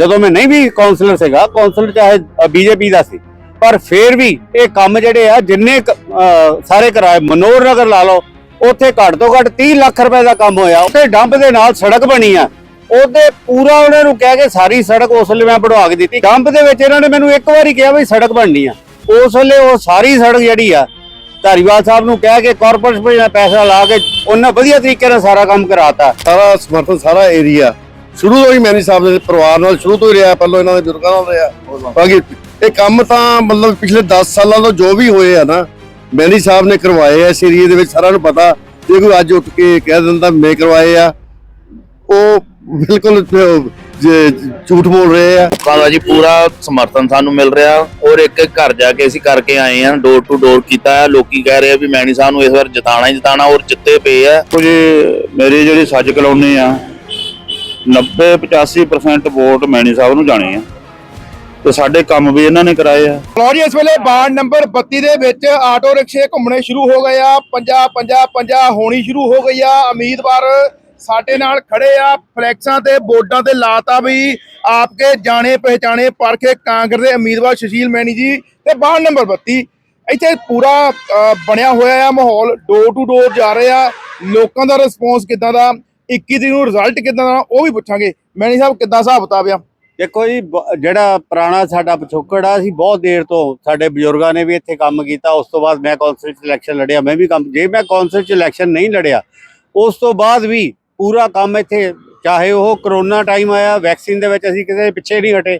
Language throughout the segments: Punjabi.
ਜਦੋਂ ਮੈਂ ਨਹੀਂ ਵੀ ਕਾਉਂਸਲਰ ਸੀਗਾ ਕਾਉਂਸਲਰ ਚਾਹੇ ਬੀਜੇਪੀ ਦਾ ਸੀ, ਪਰ ਫਿਰ ਵੀ ਇਹ ਕੰਮ ਜਿਹੜੇ ਆ, ਜਿੰਨੇ ਸਾਰੇ ਕਰਾਏ ਮਨੋਰ ਨਗਰ ਲਾ ਲਓ, ਉੱਥੇ ਘੱਟ ਤੋਂ ਘੱਟ 30 ਲੱਖ ਰੁਪਏ ਦਾ ਕੰਮ ਹੋਇਆ, ਉੱਥੇ ਡੰਪ ਦੇ ਨਾਲ ਸੜਕ ਬਣੀ ਆ। ਉਹਦੇ ਪੂਰਾ ਉਹਨਾਂ ਨੂੰ ਕਹਿ ਕੇ ਸਾਰੀ ਸੜਕ ਉਸ ਵੇਲੇ ਮੈਂ ਬਣਵਾ ਕੇ ਦਿੱਤੀ। ਡੰਪ ਦੇ ਵਿੱਚ ਇਹਨਾਂ ਨੇ ਮੈਨੂੰ ਇੱਕ ਵਾਰੀ ਕਿਹਾ ਵੀ ਸੜਕ ਬਣਨੀ ਆ। ਉਸ ਵੇਲੇ ਉਹ ਸਾਰੀ ਸੜਕ ਜਿਹੜੀ ਆ, ਧਾਰੀਵਾਲ ਸਾਹਿਬ ਨੂੰ ਕਹਿ ਕੇ ਕਾਰਪੋਰੇਸ਼ਨ ਪੈਸਾ ਲਾ ਕੇ ਉਹਨਾਂ ਵਧੀਆ ਤਰੀਕੇ ਨਾਲ ਸਾਰਾ ਕੰਮ ਕਰਾਤਾ। ਸਾਰਾ ਸਮਰਥਨ ਸਾਰਾ ਏਰੀਆ ਸ਼ੁਰੂ ਤੋਂ ਹੀ ਮੈਨੀ ਸਾਹਿਬ ਦੇ ਪਰਿਵਾਰ ਨਾਲ ਸ਼ੁਰੂ ਤੋਂ ਹੀ ਰਿਹਾ ਪਹਿਲਾਂ ਇਹਨਾਂ ਦੇ ਬਜ਼ੁਰਗਾਂ ਨਾਲ ਰਿਹਾ। ਬਾਕੀ ਇਹ ਕੰਮ ਤਾਂ ਮਤਲਬ ਪਿਛਲੇ 10 ਸਾਲਾਂ ਤੋਂ ਜੋ ਵੀ ਹੋਏ ਆ ਨਾ ਮੈਨੀ ਸਾਹਿਬ ਨੇ ਕਰਵਾਏ ਆ ਇਸ ਏਰੀਏ ਦੇ ਵਿੱਚ ਸਾਰਿਆਂ ਨੂੰ ਪਤਾ ਜੇ ਕੋਈ ਅੱਜ ਉੱਠ ਕੇ ਕਹਿ ਦਿੰਦਾ ਮੈਂ ਕਰਵਾਏ ਆ ਉਹ ਬਿਲਕੁਲ ਝੂਠ ਬੋਲ ਰਹੇ ਆ। ਦਾ ਜੀ ਪੂਰਾ ਸਮਰਥਨ ਸਾਨੂੰ ਮਿਲ ਰਿਹਾ ਔਰ ਇੱਕ ਇੱਕ ਘਰ ਜਾ ਕੇ ਅਸੀਂ ਕਰਕੇ ਆਏ ਹਾਂ ਡੋਰ ਟੂ ਡੋਰ ਕੀਤਾ ਹੈ ਲੋਕੀ ਕਹਿ ਰਹੇ ਆ ਵੀ ਮੈਣੀ ਸਾਹਿਬ ਨੂੰ ਇਸ ਵਾਰ ਜਿਤਾਣਾ ਹੀ ਜਿਤਾਣਾ ਔਰ ਜਿੱਤੇ ਪਏ ਆ। ਕੁਝ ਮੇਰੀ ਜਿਹੜੀ ਸੱਜ ਕਲੋਨੀ ਆ 90 85% ਵੋਟ ਮੈਣੀ ਸਾਹਿਬ ਨੂੰ ਜਾਣੇ ਆ। ਤੇ ਸਾਡੇ ਕੰਮ ਵੀ ਇਹਨਾਂ ਨੇ ਕਰਾਏ ਆ। ਲੋ ਜੀ, ਇਸ ਵੇਲੇ ਵਾਰਡ ਨੰਬਰ 32 ਦੇ ਵਿੱਚ ਆਟੋ ਰਿਕਸ਼ੇ ਘੁੰਮਣੇ ਸ਼ੁਰੂ ਹੋ ਗਏ ਆ। 50 50 50 ਹੋਣੀ ਸ਼ੁਰੂ ਹੋ ਗਈ ਆ। ਉਮੀਦਵਾਰ ਸਾਡੇ ਨਾਲ ਖੜੇ ਆ। ਫਲੈਕਸਾਂ ਤੇ ਬੋਰਡਾਂ ਤੇ ਲਾਤਾ ਵੀ ਆਪਕੇ ਜਾਣੇ ਪਹਿਚਾਣੇ ਪਰਖੇ ਕਾਂਗਰਸ ਦੇ ਉਮੀਦਵਾਰ ਸੁਸ਼ੀਲ ਮੈਣੀ ਜੀ ਤੇ ਵਾਰਡ ਨੰਬਰ 32 ਇੱਥੇ ਪੂਰਾ ਬਣਿਆ ਹੋਇਆ ਆ ਮਾਹੌਲ। ਡੋਰ ਟੂ ਡੋਰ ਜਾ ਰਹੇ ਆ। ਲੋਕਾਂ ਦਾ ਰਿਸਪੌਂਸ ਕਿਦਾਂ ਦਾ? 21 ਤਰੀਕ ਨੂੰ ਰਿਜ਼ਲਟ ਕਿਦਾਂ ਦਾ, ਉਹ ਵੀ ਪੁੱਛਾਂਗੇ। ਮੈਣੀ ਸਾਹਿਬ ਕਿਦਾਂ ਹਿਸਾਬ ਕਿਤਾਬ ਆ। ਦੇਖੋ ਜੀ, ਬ- ਜਿਹੜਾ ਪੁਰਾਣਾ ਸਾਡਾ ਪਿਛੋਕੜ ਆ, ਅਸੀਂ ਬਹੁਤ ਦੇਰ ਤੋਂ ਸਾਡੇ ਬਜ਼ੁਰਗਾਂ ਨੇ ਵੀ ਇੱਥੇ ਕੰਮ ਕੀਤਾ। ਉਸ ਤੋਂ ਬਾਅਦ ਮੈਂ ਕੌਂਸਲ ਚ ਇਲੈਕਸ਼ਨ ਲੜਿਆ, ਮੈਂ ਵੀ ਕੰਮ ਜੇ ਮੈਂ ਕੌਂਸਲ ਚ ਇਲੈਕਸ਼ਨ ਨਹੀਂ ਲੜਿਆ, ਉਸ ਤੋਂ ਬਾਅਦ ਵੀ ਪੂਰਾ ਕੰਮ ਇੱਥੇ, ਚਾਹੇ ਉਹ ਕਰੋਨਾ ਟਾਈਮ ਆਇਆ ਵੈਕਸੀਨ ਦੇ ਵਿੱਚ ਅਸੀਂ ਕਿਸੇ ਦੇ ਪਿੱਛੇ ਨਹੀਂ ਹਟੇ।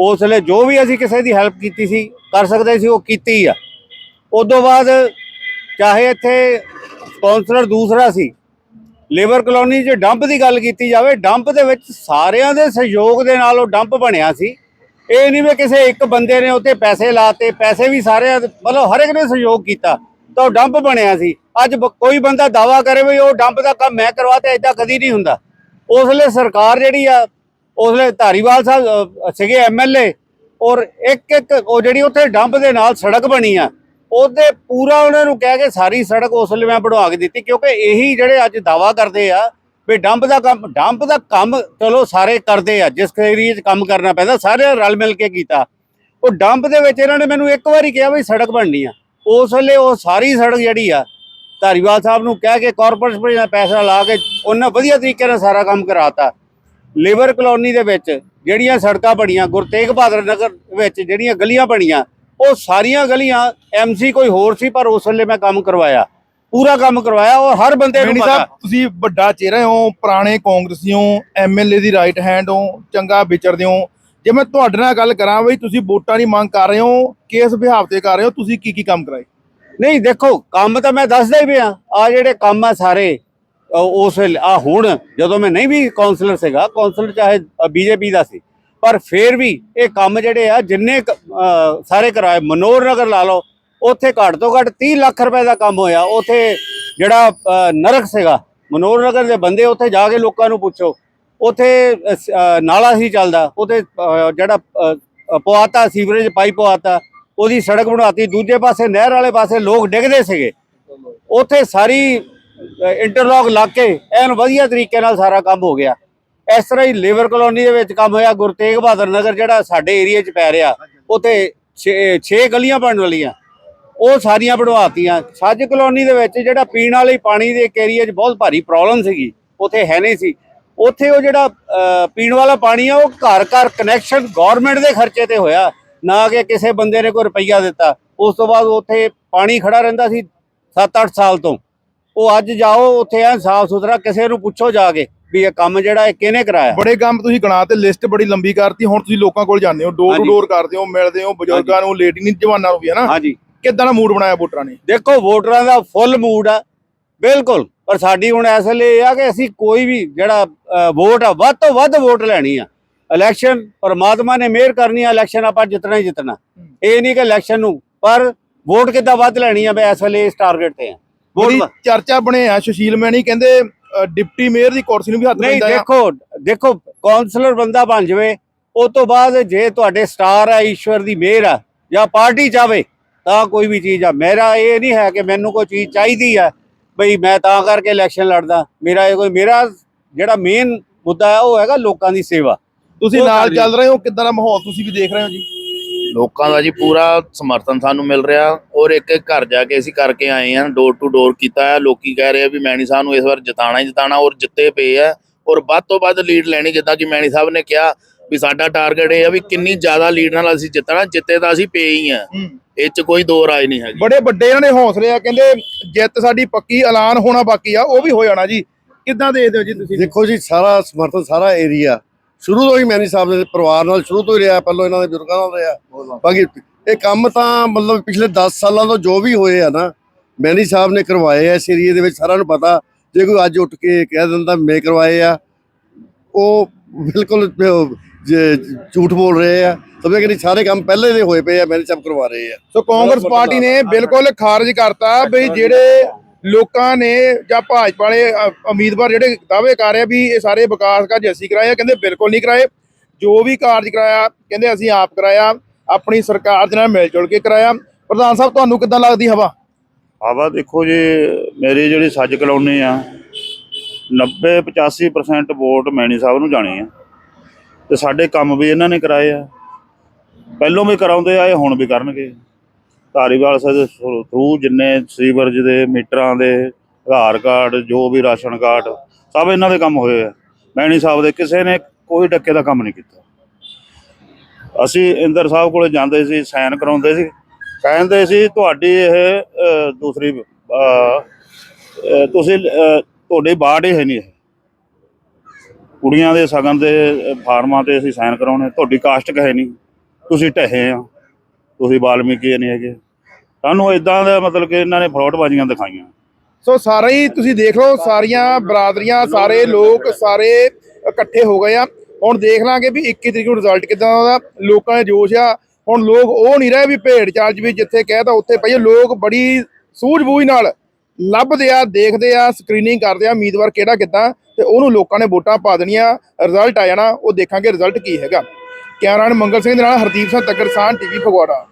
ਉਸ ਵੇਲੇ ਜੋ ਵੀ ਅਸੀਂ ਕਿਸੇ ਦੀ ਹੈਲਪ ਕੀਤੀ ਸੀ, ਕਰ ਸਕਦੇ ਸੀ, ਉਹ ਕੀਤੀ ਆ। ਉਦੋਂ ਬਾਅਦ ਚਾਹੇ ਇੱਥੇ ਕੌਂਸਲਰ ਦੂਸਰਾ ਸੀ ਲੇਬਰ ਕਲੋਨੀ 'ਚ ਡੰਪ ਦੀ ਗੱਲ ਕੀਤੀ ਜਾਵੇ ਡੰਪ ਦੇ ਵਿੱਚ ਸਾਰਿਆਂ ਦੇ ਸਹਿਯੋਗ ਦੇ ਨਾਲ ਉਹ ਡੰਪ ਬਣਿਆ ਸੀ। ਇਹ ਨਹੀਂ ਵੀ ਕਿਸੇ ਇੱਕ ਬੰਦੇ ਨੇ ਉੱਤੇ ਪੈਸੇ ਲਾਤੇ ਪੈਸੇ ਵੀ ਸਾਰਿਆਂ ਮਤਲਬ ਹਰ ਇੱਕ ਨੇ ਸਹਿਯੋਗ ਕੀਤਾ ਤਾਂ ਉਹ ਡੰਪ ਬਣਿਆ ਸੀ। ਅੱਜ ਕੋਈ ਬੰਦਾ ਦਾਵਾ ਕਰੇ ਵੀ ਉਹ ਡੰਪ ਦਾ ਕੰਮ ਮੈਂ ਕਰਵਾਤਾ ਇਦਾਂ ਕਦੀ ਨਹੀਂ ਹੁੰਦਾ। ਉਸ ਵੇਲੇ ਸਰਕਾਰ ਜਿਹੜੀ ਆ ਉਸ ਵੇਲੇ ਧਾਰੀਵਾਲ ਸਾਹਿਬ ਅ, ਸੀਗੇ ਐਮਐਲਏ ਔਰ ਇੱਕ ਇੱਕ ਉਹ ਜਿਹੜੀ ਉੱਥੇ ਡੰਪ ਦੇ ਨਾਲ ਸੜਕ ਬਣੀ ਆ ਉਹਦੇ ਪੂਰਾ ਉਹਨਾਂ ਨੂੰ ਕਹਿ ਕੇ ਸਾਰੀ ਸੜਕ ਉਸ ਵੇਲੇ ਮੈਂ ਬਣਵਾ ਕੇ ਦਿੱਤੀ, ਕਿਉਂਕਿ ਇਹੀ ਜਿਹੜੇ ਅੱਜ ਦਾਵਾ ਕਰਦੇ ਆ ਵੀ ਡੰਪ ਦਾ ਕੰਮ ਡੰਪ ਦਾ ਕੰਮ ਚਲੋ ਸਾਰੇ ਕਰਦੇ ਆ, ਜਿਸ ਏਰੀਏ 'ਚ ਕੰਮ ਕਰਨਾ ਪੈਂਦਾ ਸਾਰੇ ਰਲ ਮਿਲ ਕੇ ਕੀਤਾ। ਉਹ ਡੰਪ ਦੇ ਵਿੱਚ ਇਹਨਾਂ ਨੇ ਮੈਨੂੰ ਇੱਕ ਵਾਰੀ ਕਿਹਾ ਵੀ ਸੜਕ ਬਣਨੀ ਆ। ਉਸ ਵੇਲੇ ਉਹ ਸਾਰੀ ਸੜਕ ਜਿਹੜੀ ਆ, ਧਾਰੀਵਾਲ ਸਾਹਿਬ ਨੂੰ ਕਹਿ ਕੇ ਕਾਰਪੋਰੇਸ਼ਨ ਵਿੱਚ ਪੈਸਾ ਲਾ ਕੇ ਉਹਨਾਂ ਵਧੀਆ ਤਰੀਕੇ ਨਾਲ ਸਾਰਾ ਕੰਮ ਕਰਾਤਾ। ਲੇਬਰ ਕਲੋਨੀ ਦੇ ਵਿੱਚ ਜਿਹੜੀਆਂ ਸੜਕਾਂ ਬਣੀਆਂ, ਗੁਰੂ ਤੇਗ ਬਹਾਦਰ ਨਗਰ ਵਿੱਚ ਜਿਹੜੀਆਂ ਗਲੀਆਂ ਬਣੀਆਂ ਉਹ ਸਾਰੀਆਂ ਗਲੀਆਂ ਐਮਸੀ ਕੋਈ ਹੋਰ ਸੀ ਪਰ ਉਸ ਵੇਲੇ ਮੈਂ ਕੰਮ ਕਰਵਾਇਆ। ਪੂਰਾ ਕੰਮ ਕਰਵਾਇਆ ਉਹ ਹਰ ਬੰਦੇ ਨੂੰ ਪਤਾ। ਸਾਹਿਬ ਤੁਸੀਂ ਵੱਡਾ ਚਿਹਰਾ ਹੋ ਪੁਰਾਣੇ ਕਾਂਗਰਸੀ ਹੋ ਐਮਐਲਏ ਦੀ ਰਾਈਟ ਹੈਂਡ ਹੋ ਚੰਗਾ ਵਿਚਰਦੇ ਹੋ। ਜੇ ਮੈਂ ਤੁਹਾਡੇ ਨਾਲ ਗੱਲ ਕਰਾਂ ਬਈ ਤੁਸੀਂ ਵੋਟਾਂ ਦੀ ਮੰਗ ਕਰ ਰਹੇ ਹੋ ਕਿਸ ਵਿਹਾਰ ਤੇ ਕਰ ਰਹੇ ਹੋ ਤੁਸੀਂ ਕੀ ਕੀ ਕੰਮ ਕਰਾਏ? ਨਹੀਂ ਦੇਖੋ ਕੰਮ ਤਾਂ ਮੈਂ ਦੱਸਦਾ ਹੀ ਪਿਆ। ਆ ਜਿਹੜੇ ਕੰਮ ਆ ਸਾਰੇ ਅ, ਉਸ ਵੇਲੇ ਆ ਹੁਣ ਜਦੋਂ ਮੈਂ ਨਹੀਂ ਵੀ ਕਾਉਂਸਲਰ ਸੀਗਾ ਕਾਉਂਸਲਰ ਚਾਹੇ ਬੀਜੇਪੀ ਦਾ ਸੀ ਪਰ ਫਿਰ ਵੀ ਇਹ ਕੰਮ ਜਿਹੜੇ ਆ, ਜਿੰਨੇ ਸਾਰੇ ਕਰਾਏ ਮਨੋਰ ਨਗਰ ਲਾ ਲਓ, ਉੱਥੇ ਘੱਟ ਤੋਂ ਘੱਟ 30 ਲੱਖ ਰੁਪਏ ਦਾ ਕੰਮ ਹੋਇਆ। ਉੱਥੇ ਜਿਹੜਾ ਨਰਕ ਸੀਗਾ ਮਨੋਰ ਨਗਰ ਦੇ ਬੰਦੇ ਉੱਥੇ ਜਾ ਕੇ ਲੋਕਾਂ ਨੂੰ ਪੁੱਛੋ। ਉੱਥੇ ਨਾਲਾ ਸੀ ਚੱਲਦਾ। ਉੱਥੇ ਜਿਹੜਾ ਪਵਾਤਾ, ਸੀਵਰੇਜ ਪਾਈਪ ਪਵਾਤਾ, ਉਹਦੀ ਸੜਕ ਬਣਾਤੀ। ਦੂਜੇ ਪਾਸੇ, ਨਹਿਰ ਵਾਲੇ ਪਾਸੇ ਲੋਕ ਡਿੱਗਦੇ ਸੀਗੇ। ਉੱਥੇ ਸਾਰੀ ਇੰਟਰਲੌਕ ਲਾ ਕੇ ਐਨ ਵਧੀਆ ਤਰੀਕੇ ਨਾਲ ਸਾਰਾ ਕੰਮ ਹੋ ਗਿਆ। ਇਸ ਤਰ੍ਹਾਂ ਹੀ ਲੇਬਰ ਕਲੋਨੀ ਦੇ ਵਿੱਚ ਕੰਮ ਹੋਇਆ ਗੁਰਤੇਗ ਬਹਾਦਰ ਨਗਰ ਜਿਹੜਾ ਸਾਡੇ ਏਰੀਆ 'ਚ ਪੈ ਰਿਹਾ, ਉੱਥੇ 6 ਗਲੀਆਂ ਬਣਨ ਵਾਲੀਆਂ। ਉਹ ਸਾਰੀਆਂ ਬਣਵਾਤੀਆਂ। ਸੱਜ ਕਲੋਨੀ ਦੇ ਵਿੱਚ ਜਿਹੜਾ ਪੀਣ ਵਾਲੇ ਪਾਣੀ ਦੇ ਇੱਕ ਏਰੀਆ 'ਚ ਬਹੁਤ ਭਾਰੀ ਪ੍ਰੋਬਲਮ ਸੀਗੀ, ਉੱਥੇ ਹੈ ਨਹੀਂ ਸੀ। ਉੱਥੇ ਉਹ ਜਿਹੜਾ ਪੀਣ ਵਾਲਾ ਪਾਣੀ ਆ, ਉਹ ਘਰ ਘਰ ਕਨੈਕਸ਼ਨ ਗਵਰਨਮੈਂਟ ਦੇ ਖਰਚੇ ਤੇ ਹੋਇਆ। ਨਾ ਕਿ ਕਿਸੇ ਬੰਦੇ ਨੇ ਕੋਈ ਰੁਪਈਆ ਦਿੱਤਾ। ਉਸ ਤੋਂ ਬਾਅਦ ਉੱਥੇ ਪਾਣੀ ਖੜਾ ਰਹਿੰਦਾ ਸੀ 7-8 ਸਾਲ ਤੋਂ। ਉਹ ਅੱਜ ਜਾਓ, ਉੱਥੇ ਐ ਸਾਫ਼ ਸੁਥਰਾ ਕਿਸੇ ਨੂੰ ਪੁੱਛੋ ਜਾ ਕੇ। ਵੀ ਇਹ ਕੰਮ ਜਿਹੜਾ ਇਹ ਕਿਹਨੇ ਕਰਾਇਆ? ਬੜੇ ਕੰਮ ਤੁਸੀਂ ਗਣਾ ਤੇ ਲਿਸਟ ਬੜੀ ਲੰਬੀ ਕਰਤੀ ਹੁਣ ਤੁਸੀਂ ਲੋਕਾਂ ਕੋਲ ਜਾਂਦੇ ਹੋ ਡੋਰ ਟੂ। ਡੋਰ ਕਰਦੇ ਹੋ ਮਿਲਦੇ ਹੋ ਬਜ਼ੁਰਗਾਂ ਨੂੰ ਲੇਡੀ ਨਹੀਂ ਜਵਾਨਾਂ ਨੂੰ ਵੀ ਹੈ ਨਾ? ਹਾਂਜੀ। ਕਿੱਦਾਂ ਦਾ ਮੂਡ ਬਣਾਇਆ ਵੋਟਰਾਂ ਨੇ? ਦੇਖੋ ਵੋਟਰਾਂ ਦਾ ਫੁੱਲ ਮੂਡ ਆ ਬਿਲਕੁਲ। ਪਰ ਸਾਡੀ ਹੁਣ ਇਸ ਇਹ ਆ ਕਿ ਅਸੀਂ ਕੋਈ ਵੀ ਜਿਹੜਾ ਵੋਟ ਆ ਵੱਧ ਤੋਂ ਵੱਧ ਵੋਟ ਲੈਣੀ ਆ। ਇਲੈਕਸ਼ਨ ਪਰਮਾਤਮਾ ਨੇ ਮਿਹਰ ਕਰਨੀ ਆ ਇਲੈਕਸ਼ਨ ਆਪਾਂ ਜਿੱਤਣਾ ਹੀ ਜਿੱਤਣਾ। ਇਹ ਨਹੀਂ ਕਿ ਇਲੈਕਸ਼ਨ ਨੂੰ ਪਰ ਵੋਟ ਕਿੱਦਾਂ ਵੱਧ ਲੈਣੀ ਆ ਮੈਂ ਇਸ ਵੇਲੇ ਇਸ ਟਾਰਗੇਟ ਤੇ ਆ। ਵੋਟ ਚਰਚਾ ਬਣੇ ਆ ਸੁਸ਼ੀਲ ਮੈਣੀ ਕਹਿੰਦੇ ਡਿਪਟੀ ਮੇਅਰ ਦੀ ਕੁਰਸੀ ਨੂੰ ਵੀ ਹੱਥ ਨਹੀਂ ਪੈਂਦਾ ਆ। ਦੇਖੋ ਦੇਖੋ ਕਾਉਂਸਲਰ ਬੰਦਾ ਬਣ ਜਾਵੇ ਉਸ ਤੋਂ ਬਾਅਦ ਜੇ ਤੁਹਾਡੇ ਸਟਾਰ ਆ ਈਸ਼ਵਰ ਦੀ ਮਿਹਰ ਆ ਜਾਂ ਪਾਰਟੀ ਚਾਵੇ ਤਾਂ ਕੋਈ ਵੀ ਚੀਜ਼ ਆ। ਮੇਰਾ ਇਹ ਨਹੀਂ ਹੈ ਕਿ ਮੈਨੂੰ ਕੋਈ ਚੀਜ਼ ਚਾਹੀਦੀ ਆ ਬਈ ਮੈਂ ਤਾਂ ਕਰਕੇ ਇਲੈਕਸ਼ਨ ਲੜਦਾ। ਮੇਰਾ ਇਹ ਕੋਈ ਮੇਰਾ ਜਿਹੜਾ ਮੇਨ ਮੁੱਦਾ ਹੈ ਉਹ ਹੈਗਾ ਲੋਕਾਂ ਦੀ ਸੇਵਾ। ਤੁਸੀਂ ਉਹ ਨਾਲ। ਚੱਲ ਰਹੇ ਹੋ ਕਿੱਦਾਂ ਦਾ ਮਾਹੌਲ ਤੁਸੀਂ ਵੀ ਦੇਖ ਰਹੇ ਹੋ ਜੀ? ਲੋਕਾਂ ਦਾ ਜੀ ਪੂਰਾ ਸਮਰਥਨ ਸਾਨੂੰ ਮਿਲ ਰਿਹਾ ਔਰ ਇੱਕ ਇੱਕ ਘਰ ਜਾ ਕੇ ਅਸੀਂ ਕਰਕੇ ਆਏ ਹਾਂ ਡੋਰ ਟੂ ਡੋਰ ਕੀਤਾ ਹੈ। ਲੋਕੀ ਕਹਿ ਰਹੇ ਆ ਵੀ ਮੈਣੀ ਸਾਹਿਬ ਨੂੰ ਇਸ ਵਾਰ ਜਿਤਾਣਾ ਹੀ ਜਿਤਾਣਾ ਔਰ ਜਿੱਤੇ ਪਏ ਆ ਔਰ ਵੱਧ ਤੋਂ ਵੱਧ ਲੀਡ ਲੈਣੀ ਜਿੱਦਾਂ ਕਿ ਮੈਣੀ ਸਾਹਿਬ ਨੇ ਕਿਹਾ ਵੀ ਸਾਡਾ ਟਾਰਗੇਟ ਇਹ ਆ ਵੀ ਕਿੰਨੀ ਜ਼ਿਆਦਾ ਲੀਡ ਨਾਲ ਅਸੀਂ ਜਿੱਤਣਾ ਜਿੱਤੇ ਤਾਂ ਅਸੀਂ ਪਏ ਹੀ ਆ। ਇਹ ਚ ਕੋਈ ਦੋ ਰਾਏ ਨਹੀਂ ਹੈਗੀ। ਬੜੇ ਵੱਡੇ ਇਹਨਾਂ ਨੇ ਹੌਸਲੇ ਆ ਕਹਿੰਦੇ ਜਿੱਤ ਸਾਡੀ ਪੱਕੀ ਐਲਾਨ ਹੋਣਾ ਬਾਕੀ ਆ ਉਹ ਵੀ ਹੋ ਜਾਣਾ ਜੀ। ਕਿੱਦਾਂ ਦੇਖਦੇ ਹੋ ਜੀ ਤੁਸੀਂ? ਦੇਖੋ ਜੀ ਸਾਰਾ ਸਮਰਥਨ ਸਾਰਾ ਏਰੀਆ ਸ਼ੁਰੂ ਤੋਂ ਹੀ ਮੈਨੀ ਸਾਹਿਬ ਦੇ ਪਰਿਵਾਰ ਨਾਲ ਸ਼ੁਰੂ ਤੋਂ ਹੀ ਰਿਹਾ ਪਹਿਲਾਂ ਇਹਨਾਂ ਦੇ ਬਜ਼ੁਰਗਾਂ ਨਾਲ ਰਿਹਾ। ਬਾਕੀ ਇਹ ਕੰਮ ਤਾਂ ਮਤਲਬ ਪਿਛਲੇ 10 ਸਾਲਾਂ ਤੋਂ ਜੋ ਵੀ ਹੋਏ ਆ ਨਾ ਮੈਨੀ ਸਾਹਿਬ ਨੇ ਕਰਵਾਏ ਆ ਇਸ ਏਰੀਏ ਦੇ ਵਿੱਚ ਸਾਰਿਆਂ ਨੂੰ ਪਤਾ। ਜੇ ਕੋਈ ਅੱਜ ਉੱਠ ਕੇ ਕਹਿ ਦਿੰਦਾ ਮੈਂ ਕਰਵਾਏ ਆ। ਉਹ ਬਿਲਕੁਲ ਝੂਠ ਬੋਲ ਰਹੇ ਆ। ਸਮਝੇ ਕਿ ਸਾਰੇ ਕੰਮ ਪਹਿਲੇ ਦੇ ਹੋਏ ਪਏ ਆ ਮੈਨੀ ਸਾਹਿਬ ਕਰਵਾ ਰਹੇ ਆ। ਸੋ ਕਾਂਗਰਸ ਪਾਰਟੀ ਨੇ ਬਿਲਕੁਲ ਖਾਰਜ ਕਰਤਾ ਵੀ ਜਿਹੜੇ ਲੋਕਾਂ ਨੇ ਜਾਂ ਭਾਜਪਾ ਵਾਲੇ ਉਮੀਦਵਾਰ ਜਿਹੜੇ ਦਾਅਵੇ ਕਰ ਰਹੇ ਆ ਵੀ ਇਹ ਸਾਰੇ ਵਿਕਾਸ ਕਾਰਜ ਅਸੀਂ ਕਰਾਏ ਕਹਿੰਦੇ ਬਿਲਕੁਲ ਨਹੀਂ ਕਰਾਏ। ਜੋ ਵੀ ਕਾਰਜ ਕਰਾਇਆ, ਕਹਿੰਦੇ ਅਸੀਂ ਆਪ ਕਰਾਇਆ, ਆਪਣੀ ਸਰਕਾਰ ਦੇ ਨਾਲ ਮਿਲ ਜੁਲ ਕੇ ਕਰਾਇਆ। ਪ੍ਰਧਾਨ ਸਾਹਿਬ, ਤੁਹਾਨੂੰ ਕਿੱਦਾਂ ਲੱਗਦੀ ਹਵਾ? ਹਵਾ ਦੇਖੋ ਜੀ, ਮੇਰੀ ਜਿਹੜੀ ਸੱਜ ਕਲੋਨੀ ਆ 90 85% ਵੋਟ ਮੈਣੀ ਸਾਹਿਬ ਨੂੰ ਜਾਣੇ ਆ। ਤੇ ਸਾਡੇ ਕੰਮ ਵੀ ਇਹਨਾਂ ਨੇ ਕਰਾਏ ਆ। ਪਹਿਲੋਂ ਵੀ ਕਰਾਉਂਦੇ ਆਏ ਹੁਣ ਵੀ ਕਰਨਗੇ। ਧਾਰੀਵਾਲ ਸਾਹਿਬ ਦੇ ਥਰੂ ਜਿੰਨੇ ਸੀਵਰਜ ਦੇ ਮੀਟਰਾਂ ਦੇ ਆਧਾਰ ਕਾਰਡ ਜੋ ਵੀ ਰਾਸ਼ਨ ਕਾਰਡ ਸਭ ਇਹਨਾਂ ਦੇ ਕੰਮ ਹੋਏ ਆ। ਮੈਣੀ ਸਾਹਿਬ ਦੇ ਕਿਸੇ ਨੇ ਕੋਈ ਡੱਕੇ ਦਾ ਕੰਮ ਨਹੀਂ ਕੀਤਾ। ਅਸੀਂ ਇੰਦਰ ਸਾਹਿਬ ਕੋਲੇ ਜਾਂਦੇ ਸੀ ਸਾਈਨ ਕਰਾਉਂਦੇ ਸੀ। ਕਹਿੰਦੇ ਸੀ ਤੁਹਾਡੀ ਇਹ ਦੂਸਰੀ ਤੁਸੀਂ ਅ, ਤੁਹਾਡੀ ਬਾੜ ਹੀ ਹੈ। ਨਹੀਂ ਕੁੜੀਆਂ ਦੇ ਸਗਨ ਦੇ ਫਾਰਮਾਂ ਤੇ ਅਸੀਂ ਸਾਈਨ ਕਰਾਉਣੇ। ਤੁਹਾਡੀ ਕਾਸਟ ਹੈ ਨਹੀਂ। ਤੁਸੀਂ ਢਹੇ ਆ। ਤੁਸੀਂ ਵਾਲਮੀਕੀ ਨਹੀਂ ਹੈਗੇ। ਸਾਨੂੰ ਇਦਾਂ ਦਾ ਮਤਲਬ ਕਿ ਇਹਨਾਂ ਨੇ ਫਰੋਡਬਾਜ਼ੀਆਂ ਦਿਖਾਈਆਂ। ਸੋ ਸਾਰੇ ਹੀ ਤੁਸੀਂ ਦੇਖ ਲਓ, ਸਾਰੀਆਂ ਬਰਾਦਰੀਆਂ, ਸਾਰੇ ਲੋਕ, ਸਾਰੇ ਇਕੱਠੇ ਹੋ ਗਏ ਆ। ਹੁਣ ਦੇਖ ਲਾਂਗੇ ਵੀ 21 ਤਰੀਕ ਨੂੰ ਰਿਜ਼ਲਟ ਕਿਦਾਂ ਦਾ ਲੋਕਾਂ ਦਾ ਜੋਸ਼ ਆ। ਹੁਣ ਲੋਕ ਉਹ ਨਹੀਂ ਰਹੇ ਵੀ ਭੇਡ ਚਾਲ ਚ ਵੀ ਜਿੱਥੇ ਕਹਿਤਾ ਉੱਥੇ ਪਈਏ ਲੋਕ ਬੜੀ ਸੂਝ-ਬੂਝ ਨਾਲ ਲੱਭਦੇ ਆ, ਦੇਖਦੇ ਆ ਸਕਰੀਨਿੰਗ ਕਰਦੇ ਆ, ਉਮੀਦਵਾਰ ਕਿਹੜਾ ਕਿੱਦਾਂ, ਤੇ ਉਹਨੂੰ ਲੋਕਾਂ ਨੇ ਵੋਟਾਂ ਪਾ ਦੇਣੀਆਂ ਰਿਜ਼ਲਟ ਆ ਜਾਣਾ, ਉਹ ਦੇਖਾਂਗੇ ਰਿਜ਼ਲਟ ਕੀ ਹੈਗਾ। ਕੈਮਰਾਮੈਨ ਮੰਗਲ ਸਿੰਘ ਦੇ ਨਾਲ ਹਰਦੀਪ ਸਿੰਘ ਤੱਕਰਸਾਨ ਟੀਵੀ ਫਗਵਾੜਾ।